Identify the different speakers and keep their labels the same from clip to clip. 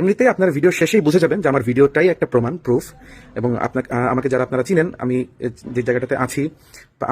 Speaker 1: এমনিতেই আপনার ভিডিও শেষেই বুঝে যাবেন যে আমার ভিডিওটাই একটা প্রমাণ প্রুফ এবং আপনাকে আমাকে যারা আপনারা চিনেন, আমি যে জায়গাটাতে আছি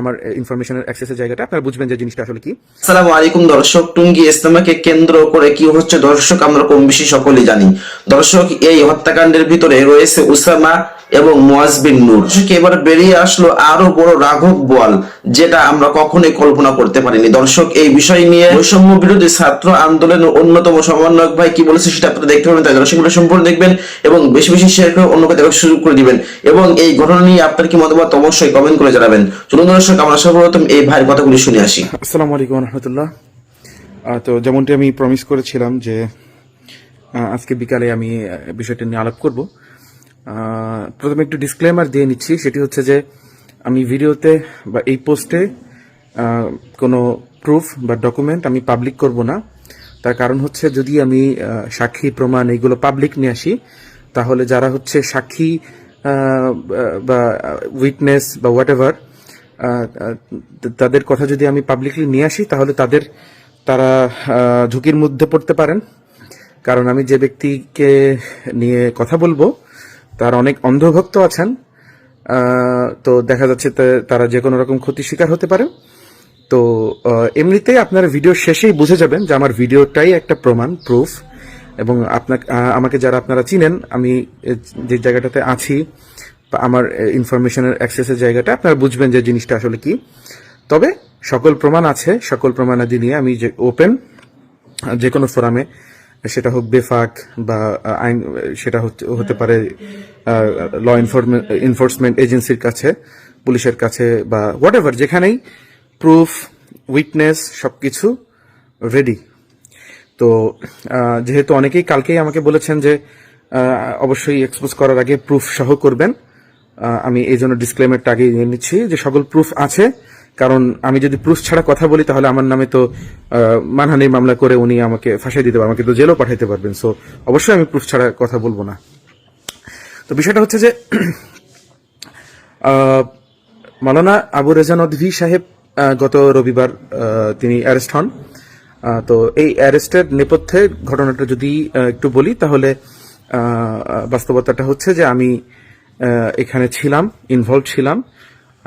Speaker 1: আমার ইনফরমেশনের অ্যাক্সেসের জায়গাটা, আপনারা বুঝবেন যে জিনিসটা আসলে কি।
Speaker 2: আসসালামু আলাইকুম দর্শক, টুঙ্গি ইসলামাকে কেন্দ্র করে কি হচ্ছে? দর্শক, আমরা কম বেশি সকলেই জানি। দর্শক, এই হত্যাকাণ্ডের ভিতরে রয়েছে উসামা এবং মুয়াজ বিন নূর। এবার বেরিয়ে আসলো আরও বড় রাঘব বোয়াল, যেটা আমরা কখনোই কল্পনা করতে পারিনি। দর্শক, এই বিষয় নিয়ে বৈষম্য বিরোধী ছাত্র আন্দোলনের অন্যতম সমন্বয়ক ভাই কি বলেছে, সেটা আপনারা দেখতে পাবেন। দর্শক সম্পূর্ণ দেখবেন এবং বেশি বেশি শেয়ার করে অন্যকে দেখার সুযোগ করে দিবেন। এবং এই ঘটনা নিয়ে আপনার কি মতামত অবশ্যই কমেন্ট করে জানাবেন। চলুন দর্শক, আমরা সর্বপ্রথম এই ভাইয়ের কথাগুলি শুনে আসি।
Speaker 1: আসসালামু আলাইকুম রহমতুল্লাহ। তো যেমনটি আমি প্রমিস করেছিলাম যে আজকে বিকালে আমি বিষয়টা নিয়ে আলাপ করব। প্রথমে একটু ডিসক্লেমার দিয়ে নিচ্ছি, সেটি হচ্ছে যে, আমি ভিডিওতে বা এই পোস্টে কোনো প্রুফ বা ডকুমেন্ট আমি পাবলিক করব না। তার কারণ হচ্ছে যদি আমি সাক্ষী প্রমাণ এইগুলো পাবলিক নিয়ে আসি, তাহলে যারা হচ্ছে সাক্ষী বা উইটনেস বা হোয়াট তাদের কথা যদি আমি পাবলিকলি নিয়ে আসি, তাহলে তাদের, তারা ঝুঁকির মধ্যে পড়তে পারেন। কারণ আমি যে ব্যক্তিকে নিয়ে কথা বলব, তার অনেক অন্ধভক্ত আছেন তো দেখা যাচ্ছে তারা যে কোনো রকম ক্ষতির শিকার হতে পারে। তো এমনিতেই আপনারা ভিডিও শেষেই বুঝে যাবেন যে আমার ভিডিওটাই একটা প্রমাণ প্রুফ এবং আপনাকে আমাকে যারা আপনারা চিনেন, আমি যে জায়গাটাতে আছি আমার ইনফরমেশনের অ্যাক্সেসের জায়গাটা, আপনারা বুঝবেন যে জিনিসটা আসলে কি। তবে, সকল প্রমাণ আছে, সকল প্রমাণাদি নিয়ে আমি যে ওপেন যে কোনো ফোরামে সেটা হোক বেফাক বা আইন, সেটা হতে পারে ল এনফোর্সমেন্ট এজেন্সির কাছে, পুলিশের কাছে বা হোয়াট এভার যেখানেই প্রুফ উইটনেস সব কিছু রেডি তো যেহেতু অনেকেই কালকেই আমাকে বলেছেন যে অবশ্যই এক্সপোজ করার আগে প্রুফ সহ করবেন আমি এই জন্য ডিসক্লেমারটা আগে নিয়ে নিচ্ছি যে সকল প্রুফ আছে। কারণ আমি যদি প্রুফ ছাড়া কথা বলি তাহলে আমার নামে তো মানহানির মামলা করে উনি আমাকে ফাঁসাই দিতে পারবেন আমাকে তো জেলও পাঠাইতে পারবেন। সো অবশ্যই আমি প্রুফ ছাড়া কথা বলব না। তো বিষয়টা হচ্ছে যে আহ, মাওলানা আবু রেজা নদভি সাহেব গত রবিবার তিনি অ্যারেস্ট হন। তো এই অ্যারেস্টের নেপথ্যে ঘটনাটা যদি একটু বলি, তাহলে বাস্তবতাটা হচ্ছে যে আমি এখানে ছিলাম ইনভলভ ছিলাম।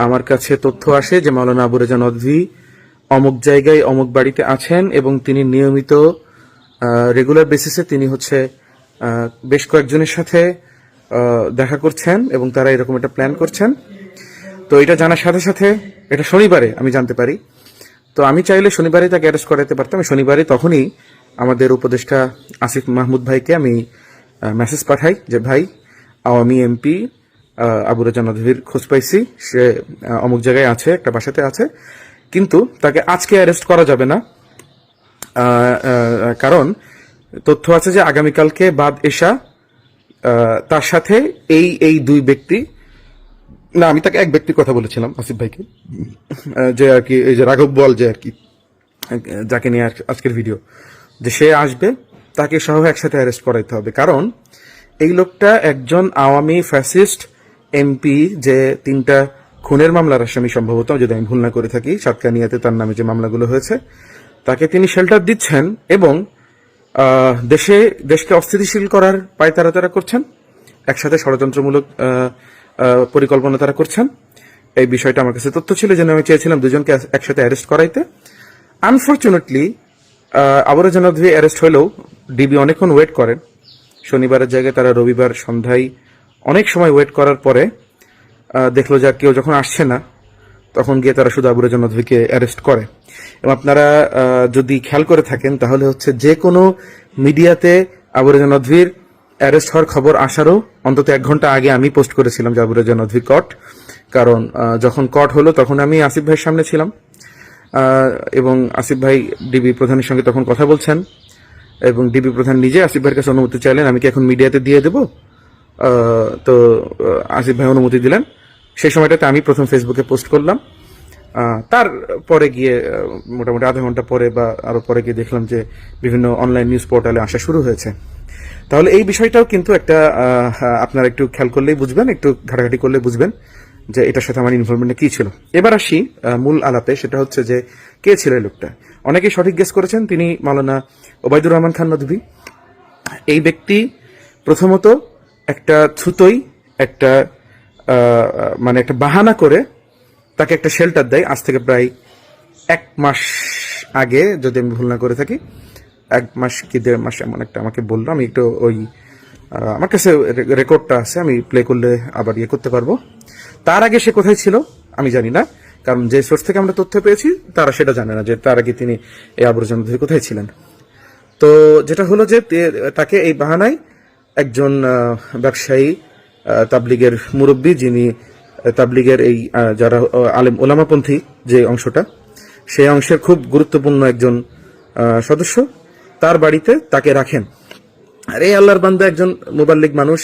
Speaker 1: আমার কাছে তথ্য আসে যে মাওলানা আবু রেজা নদভি অমুক জায়গায় অমুক বাড়িতে আছেন এবং তিনি নিয়মিত রেগুলার বেসিসে তিনি হচ্ছে বেশ কয়েকজনের সাথে দেখা করছেন এবং তারা এরকম একটা প্ল্যান করছেন। তো এটা জানার সাথে সাথে এটা শনিবারে আমি জানতে পারি। তো আমি চাইলে শনিবারে তাকে অ্যারেস্ট করাতে পারতাম। শনিবারে তখনই আমাদের উপদেষ্টা আসিফ মাহমুদ ভাইকে আমি মেসেজ পাঠাই যে ভাই আওয়ামী এমপি আবু রাজা নদীর খোঁজ পাইছি। সে অমুক জায়গায় আছে একটা বাসাতে আছে। কিন্তু তাকে আজকে অ্যারেস্ট করা যাবে না। কারণ তথ্য আছে যে আগামীকালকে বাদ আহ, তার সাথে এই এই দুই ব্যক্তি না, আমি তাকে এক ব্যক্তির কথা বলেছিলাম, আসিফ ভাইকে যে আর কি, এই যে রাঘব বল যে আর কি, যাকে নিয়ে আজ- আজকের ভিডিও যে সে আসবে, তাকে সহ একসাথে অ্যারেস্ট করাইতে হবে। কারণ, এই লোকটা একজন আওয়ামী ফ্যাসিস্ট এমপি যে তিনটা খুনের মামলার আসামি সম্ভবত, যদি আমি ভুল না করে থাকি সাতকানিয়াতে তার নামে যে মামলাগুলো হয়েছে, তাকে তিনি শেল্টার দিচ্ছেন এবং দেশে দেশকে অস্থিতিশীল করার পায় তারা করছেন, একসাথে ষড়যন্ত্রমূলক পরিকল্পনা তারা করছেন। এই বিষয়টা আমার কাছে তথ্য ছিল, যেন আমি চেয়েছিলাম দুজনকে একসাথে অ্যারেস্ট করাইতে। আনফর্চুনেটলি আবরা জনাদ্রি অ্যারেস্ট হলেও ডিবি অনেকক্ষণ ওয়েট করেন। শনিবারের জায়গায় তারা রবিবার সন্ধ্যায় অনেক সময় ওয়েট করার পরে দেখল যে কেউ যখন আসছে না, তখন গিয়ে তারা শুধু আবু রেজা নদভীকে অ্যারেস্ট করে। এবং আপনারা যদি খেয়াল করে থাকেন, তাহলে হচ্ছে যে কোনো মিডিয়াতে আবু রেজা নদভীর অ্যারেস্ট হওয়ার খবর আসারও অন্তত এক ঘণ্টা আগে আমি পোস্ট করেছিলাম যে আবু রেজা নদভী কট কারণ যখন কট হলো তখন আমি আসিফ ভাইয়ের সামনে ছিলাম। এবং আসিফ ভাই ডিবি প্রধানের সঙ্গে তখন কথা বলছেন এবং ডিবি প্রধান নিজে আসিফ ভাইয়ের কাছে অনুমতি চাইলেন, আমি কি এখন মিডিয়াতে দিয়ে দেবো? তো আসিফ ভাই অনুমতি দিলেন। সেই সময়টাতে আমি প্রথম ফেসবুকে পোস্ট করলাম। তার পরে গিয়ে মোটামুটি আধা ঘণ্টা পরে বা আরও পরে গিয়ে দেখলাম যে বিভিন্ন অনলাইন নিউজ পোর্টালে আসা শুরু হয়েছে। তাহলে এই বিষয়টাও কিন্তু একটা আপনারা একটু খেয়াল করলেই বুঝবেন, একটু ঘাটাঘাটি করলে বুঝবেন যে এটার সাথে আমার ইনভলভমেন্ট কি ছিল। এবার আসি মূল আলাপে, সেটা হচ্ছে যে কে ছিল এই লোকটা? অনেকেই সঠিক গেস করেছেন, তিনি মাওলানা ওবায়দুর রহমান খান নদভী। এই ব্যক্তি প্রথমত একটা ছুতোই, একটা মানে একটা বাহানা করে তাকে একটা শেল্টার দেয়। আজ থেকে প্রায় এক মাস আগে, যদি আমি ভুল না করে থাকি এক মাস কি দেড় মাস এমন একটা আমাকে বলল, আমি একটু ওই আমার কাছে রেকর্ডটা আছে, আমি প্লে করলে আবার ইয়ে করতে পারব। তার আগে সে কোথায় ছিল, আমি জানি না, কারণ যে সোর্স থেকে আমরা তথ্য পেয়েছি, তারা সেটা জানে না যে তার আগে তিনি এই আবর্জনা ধরে কোথায় ছিলেন। তো যেটা হলো যে তাকে এই বাহানায় একজন ব্যবসায়ী তাবলিগের মুরব্বী, যিনি তাবলিগের এই যারা আলেম ওলামাপন্থী যে অংশটা, সেই অংশের খুব গুরুত্বপূর্ণ একজন সদস্য। তার বাড়িতে তাকে রাখেন। আর এই আল্লাহর বান্দা একজন মোবাল্লিক মানুষ,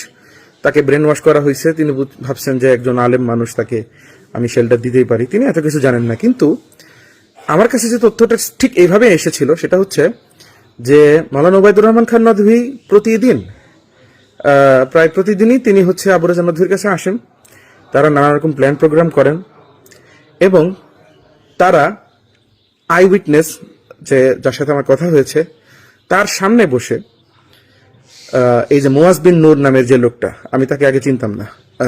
Speaker 1: তাকে ব্রেন ওয়াশ করা হয়েছে তিনি ভাবছেন যে একজন আলেম মানুষ, তাকে আমি শেল্টার দিতেই পারি। তিনি এত কিছু জানেন না। কিন্তু আমার কাছে যে তথ্যটা ঠিক এইভাবে এসেছিল, সেটা হচ্ছে যে মালানা ওবায়দুর রহমান খান নদভী প্রতিদিন প্রায় প্রতিদিনই তিনি হচ্ছে আবু রাজা নদভীর কাছে আসেন। তারা নানা রকম প্ল্যান প্রোগ্রাম করেন এবং তারা আই উইটনেস যে, যার সাথে আমার কথা হয়েছে তার সামনে বসে এই যে মোয়াজ বিন নূর নামের যে লোকটা, আমি তাকে আগে চিনতাম না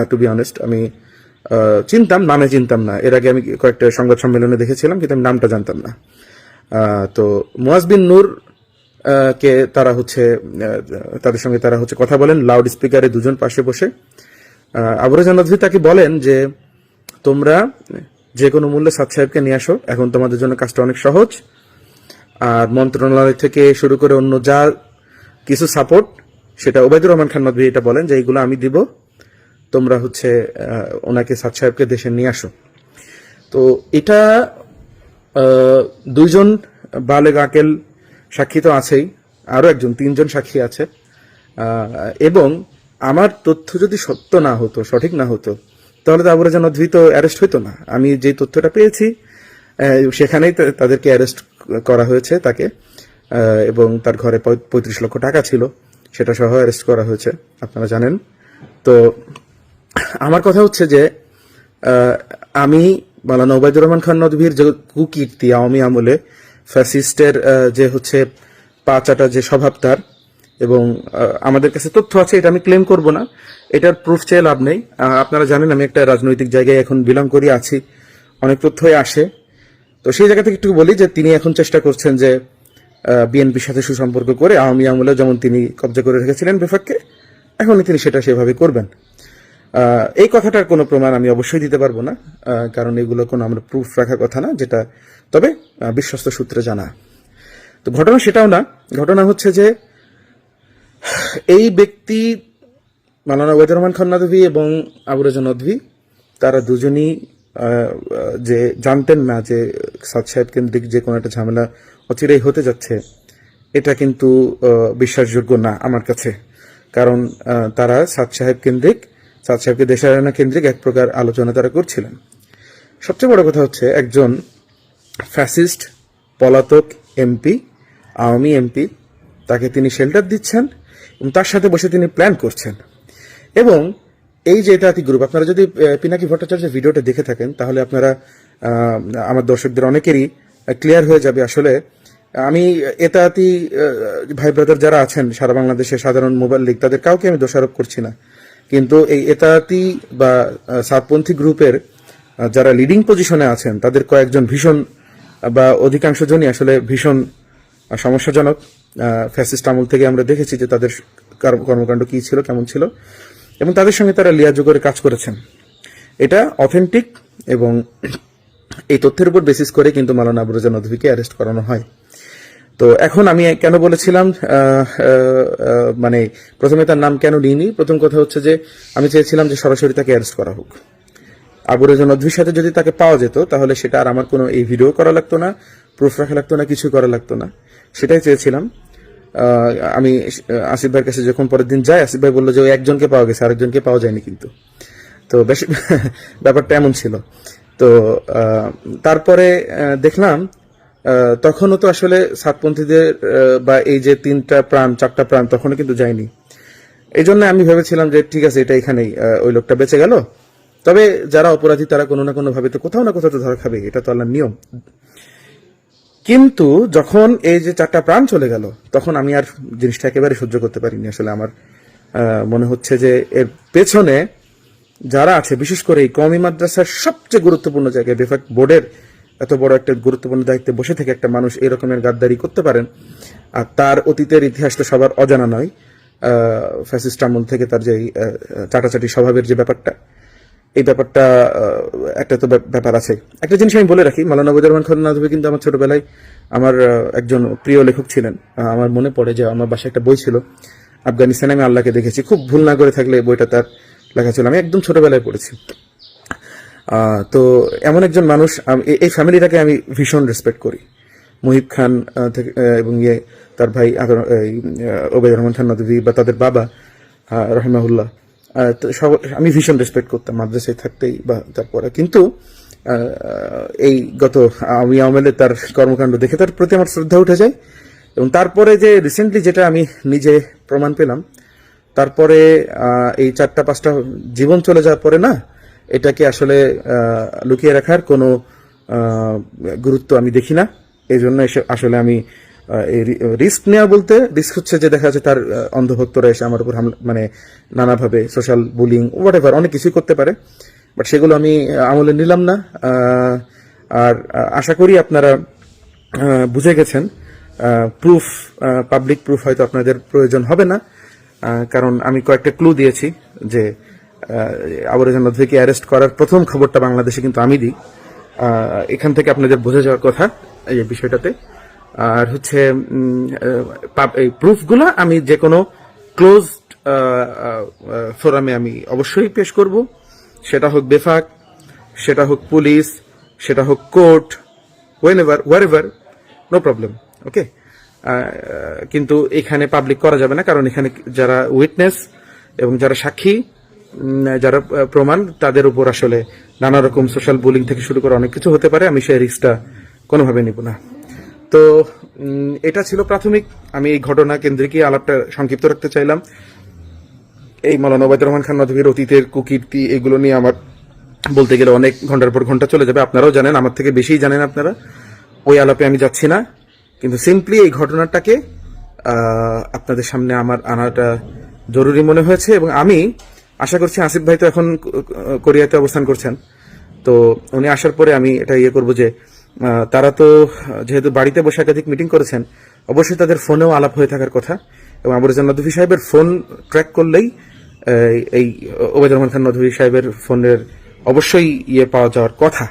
Speaker 1: টু বি অনেস্ট আমি চিনতাম, নামে চিনতাম না। এর আগে আমি কয়েকটা সংবাদ সম্মেলনে দেখেছিলাম, কিন্তু আমি নামটা জানতাম না। তো মোয়াজ বিন নূর কে তারা হচ্ছে তাদের সঙ্গে তারা হচ্ছে কথা বলেন লাউড স্পিকারে দুজন পাশে বসে। আবুরা জানাদ্রি তাকে বলেন যে, তোমরা যে কোনো মূল্যে সাদ সাহেবকে নিয়ে আসো, এখন তোমাদের জন্য কাজটা অনেক সহজ। মন্ত্রণালয় থেকে শুরু করে অন্য যা কিছু সাপোর্ট সেটা ওবায়দুর রহমান খান নদী এটা বলেন যে এইগুলো আমি দিব। তোমরা হচ্ছে ওনাকে সাদ সাহেবকে দেশে নিয়ে আসো। তো এটা দুইজন বালেগ আকেল সাক্ষী তো আছেই, আরও একজন, তিনজন সাক্ষী আছে। এবং আমার তথ্য যদি সত্য না হতো, সঠিক না হতো, তাহলে তো আবুরাজা নদভী তো অ্যারেস্ট হইতো না। আমি যে তথ্যটা পেয়েছি সেখানেই তাদেরকে অ্যারেস্ট করা হয়েছে তাকে এবং তার ঘরে পঁয়- পঁয়ত্রিশ লক্ষ টাকা ছিল, সেটা সহ অ্যারেস্ট করা হয়েছে, আপনারা জানেন। তো আমার কথা হচ্ছে যে আমি মালানা ওবায়দুর রহমান খান নদভীর যে কুকীর্তি আওয়ামী আমলে ফ্যাসিস্টের যে হচ্ছে পাচাটা যে স্বভাব তার, এবং আমাদের কাছে তথ্য আছে, এটা আমি ক্লেম করব না, এটার প্রুফ চেয়ে লাভ নেই। আপনারা জানেন আমি একটা রাজনৈতিক জায়গায় এখন বিলং করি, আছি, অনেক তথ্যই আসে। তো সেই জায়গা থেকে একটু বলি যে তিনি এখন চেষ্টা করছেন যে বিএনপির সাথে সুসম্পর্ক করে আওয়ামী আমলে যেমন তিনি কবজা করে রেখেছিলেন বেফাককে এখন তিনি সেটা সেভাবে করবেন। এই কথাটার কোনো প্রমাণ আমি অবশ্যই দিতে পারব না কারণ এগুলো কোনো আমরা প্রুফ রাখার কথা না, যেটা, তবে বিশ্বস্ত সূত্রে জানা। তো ঘটনা সেটাও না, ঘটনা হচ্ছে যে, এই ব্যক্তি মালানা ওয়াইদুর রহমান খান এবং আবু রাজা নদভী, তারা দুজনই যে জানতেন না যে সাদ সাহেব কেন্দ্রিক যে কোনো একটা ঝামেলা অচিরেই হতে যাচ্ছে, এটা কিন্তু বিশ্বাসযোগ্য না আমার কাছে। কারণ তারা সাদ সাহেব কেন্দ্রিক, সাদ সাহেবকে দেশায়না কেন্দ্রিক এক প্রকার আলোচনা তারা করছিলেন। সবচেয়ে বড় কথা হচ্ছে একজন ফ্যাসিস্ট, পলাতক এমপি, আওয়ামী এমপি, তাকে তিনি শেল্টার দিচ্ছেন এবং তার সাথে বসে তিনি প্ল্যান করছেন। এবং এই যে এতাতি গ্রুপ আপনারা যদি পিনাকি ভট্টাচার্যের ভিডিওটা দেখে থাকেন, তাহলে আপনারা আমার দর্শকদের অনেকেরই ক্লিয়ার হয়ে যাবে আসলে। আমি এতাতি ভাই ব্রাদার যারা আছেন, সারা বাংলাদেশে সাধারণ মোবাইল লীগ তাদের কাউকে আমি দোষারোপ করছি না। কিন্তু এই এতাতি বা সাতপন্থী গ্রুপের যারা লিডিং পজিশনে আছেন, তাদের কয়েকজন ভীষণ, বা অধিকাংশ জনই আসলে ভীষণ সমস্যাজনক। ফ্যাসিস্ট আমল থেকে আমরা দেখেছি যে তাদের কর্মকাণ্ড কি ছিল, কেমন ছিল। এবং তাদের সঙ্গে তারা লিয়াজু করে কাজ করেছেন। এটা অথেন্টিক এবং এই তথ্যের উপর বেসিস করে কিন্তু মালানা আবরুজা নদভীকে অ্যারেস্ট করানো হয়। তো এখন আমি কেন বলেছিলাম মানে প্রথমে তার নাম কেন নিইনি প্রথম কথা হচ্ছে যে আমি চেয়েছিলাম যে সরাসরি তাকে অ্যারেস্ট করা হোক। আবুরেজ নদীর সাথে যদি তাকে পাওয়া যেত, তাহলে সেটা আর আমার কোনো এই ভিডিও করা লাগতো না প্রুফ রাখা লাগতো না, কিছু করা লাগতো না। সেটাই চেয়েছিলাম। আমি আসিফ ভাইয়ের কাছে যখন পরের দিন যাই, আসিফ ভাই বলল যে ওই একজনকে পাওয়া গেছে, আরেকজনকে পাওয়া যায়নি কিন্তু। তো বেশ, ব্যাপারটা এমন ছিল। তো তারপরে দেখলাম তখনও তো আসলে সাতপন্থীদের বা এই যে তিনটা প্রাণ, চারটা প্রাণ তখনও কিন্তু যায়নি। এই জন্য আমি ভেবেছিলাম যে ঠিক আছে, এটা এখানেই ওই লোকটা বেঁচে গেল। তবে যারা অপরাধী, তারা কোনো না কোনোভাবে তো কোথাও না কোথাও তো ধরা খাবে, এটা তো আল্লাহর নিয়ম। কিন্তু যখন এই যে চারটা প্রাণ চলে গেল, তখন আমি আর জিনিসটা একেবারে সহ্য করতে পারিনি। আসলে আমার মনে হচ্ছে যে এর পেছনে যারা আছে, বিশেষ করে এই কমি মাদ্রাসার সবচেয়ে গুরুত্বপূর্ণ জায়গায়, বেফাক বোর্ডের এত বড় একটা গুরুত্বপূর্ণ দায়িত্বে বসে থেকে একটা মানুষ এই রকমের গাদ্দারি করতে পারেন, আর তার অতীতের ইতিহাস তো সবার অজানা নয়। ফ্যাসিস্ট আমল থেকে তার যে চাটাচাটি স্বভাবের যে ব্যাপারটা এই ব্যাপারটা একটা তো ব্যাপ- ব্যাপার আছে। একটা জিনিস আমি বলে রাখি, মালানা বৈদুর রহমান খান নাদভি কিন্তু আমার ছোটবেলায় আমার একজন প্রিয় লেখক ছিলেন। আমার মনে পড়ে যে আমার বাসায় একটা বই ছিল, আফগানিস্তানে আমি আল্লাহকে দেখেছি। খুব ভুল না করে থাকলে বইটা তার লেখা ছিল। আমি একদম ছোটবেলায় পড়েছি। তো এমন একজন মানুষ এই ফ্যামিলিটাকে আমি ভীষণ রেসপেক্ট করি। মুহিব খান থেকে এবং ইয়ে তার ভাই ওবেদ রহমান খান নদী বা তাদের বাবা রহিমাহুল্লাহ। আমি ভীষণ রেসপেক্ট করতাম, মাদ্রাসায় থাকতেই বা তারপরে। কিন্তু এই গত আমি আমলে তার কর্মকাণ্ড দেখে তার প্রতি আমার শ্রদ্ধা উঠে যায়। এবং তারপরে যে রিসেন্টলি যেটা আমি নিজে প্রমাণ পেলাম, তারপরে এই চারটা, পাঁচটা জীবন চলে যাওয়ার পরে না, এটাকে আসলে লুকিয়ে রাখার কোনো গুরুত্ব আমি দেখি না। এই জন্য আসলে আমি রিস্ক নেওয়া বলতে রিস্ক হচ্ছে যে দেখা যাচ্ছে তার অন্ধভক্তরা এসে আমার উপর মানে নানাভাবে সোশ্যাল বুলিং হোয়াট এভার অনেক কিছুই করতে পারে। বাট সেগুলো আমি আমলে নিলাম না। আর আশা করি আপনারা বুঝে গেছেন। প্রুফ পাবলিক প্রুফ হয়তো আপনাদের প্রয়োজন হবে না। কারণ আমি কয়েকটা ক্লু দিয়েছি যে আবরাজান নদীকে অ্যারেস্ট করার প্রথম খবরটা বাংলাদেশে কিন্তু আমি দিই। এখান থেকে আপনাদের বোঝা যাওয়ার কথা এই বিষয়টাতে। আর হচ্ছে এই প্রুফগুলো আমি যে কোনো ক্লোজড ফোরামে আমি অবশ্যই পেশ করব। সেটা হোক বেফাক, সেটা হোক পুলিশ, সেটা হোক court whenever wherever no problem okay কিন্তু এখানে পাবলিক করা যাবে না, কারণ এখানে যারা উইটনেস এবং যারা সাক্ষী যারা প্রমাণ, তাদের উপর আসলে নানা রকম সোশ্যাল বুলিং থেকে শুরু করে অনেক কিছু হতে পারে, আমি সেই রিস্কটা কোনোভাবে নিব না। তো এটা ছিল প্রাথমিক। আমি এই ঘটনা কেন্দ্রিকই আলাপটা সংক্ষিপ্ত রাখতে চাইলাম। এই মৌলানা ওবায়দুর রহমান খান নদীর অতীতের কুকীর্তি, এগুলো নিয়ে আমার বলতে গেলে অনেক ঘণ্টার পর ঘণ্টা চলে যাবে। আপনারাও জানেন, আমার থেকে বেশিই জানেন আপনারা। ওই আলাপে আমি যাচ্ছি না। কিন্তু সিম্পলি এই ঘটনাটাকে আপনাদের সামনে আমার আনাটা জরুরি মনে হয়েছে এবং আমি আশা করছি আসিফ ভাই তো এখন কোরিয়াতে অবস্থান করছেন। তো উনি আসার পরে আমি এটা ইয়ে করব যে তারা তো যেহেতু বাড়িতে বসে একাধিক মিটিং করেছেন, অবশ্যই তাদের ফোনেও আলাপ হয়ে থাকার কথা। এবং আবুরাজান নদভি সাহেবের ফোন ট্র্যাক করলেই এই- এই রহমান খান নদভি সাহেবের ফোনের অবশ্যই ইয়ে পাওয়া যাওয়ার কথা।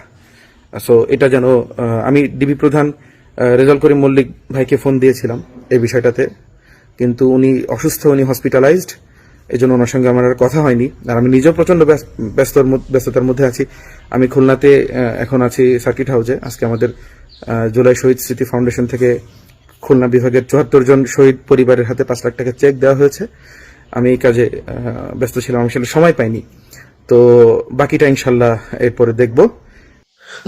Speaker 1: সো এটা যেন আমি ডিবি প্রধান রেজাল করিম মল্লিক ভাইকে ফোন দিয়েছিলাম এই বিষয়টাতে। কিন্তু উনি অসুস্থ, উনি হসপিটালাইজড এই জন্য ওনার সঙ্গে আমার আর কথা হয়নি। আর আমি নিজেও প্রচণ্ড ব্যস- ব্যস্তর ব্যস্ততার মধ্যে আছি। আমি খুলনাতে এখন আছি সার্কিট হাউসে। আজকে আমাদের জুলাই শহীদ স্মৃতি ফাউন্ডেশন থেকে খুলনা বিভাগের চুয়াত্তর জন শহীদ পরিবারের হাতে পাঁচ লাখ টাকা চেক দেওয়া হয়েছে। আমি এই কাজে ব্যস্ত ছিলাম, আমি সময় পাইনি। তো বাকিটা ইনশাল্লাহ এরপরে দেখব।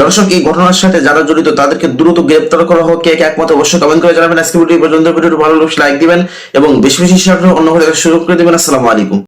Speaker 2: দর্শক, এই ঘটনার সাথে যারা জড়িত, তাদেরকে দ্রুত গ্রেপ্তার করা হোক। কে একমাত্র একমত অবশ্যই কমেন্ট করে জানাবেন। আজকে ভিডিও পর্যন্ত। ভিডিওটি ভালো লাগলে লাইক দিবেন এবং বেশি বেশি শেয়ার অন্য করে সুযোগ করে দিবেন। আসসালামু আলাইকুম।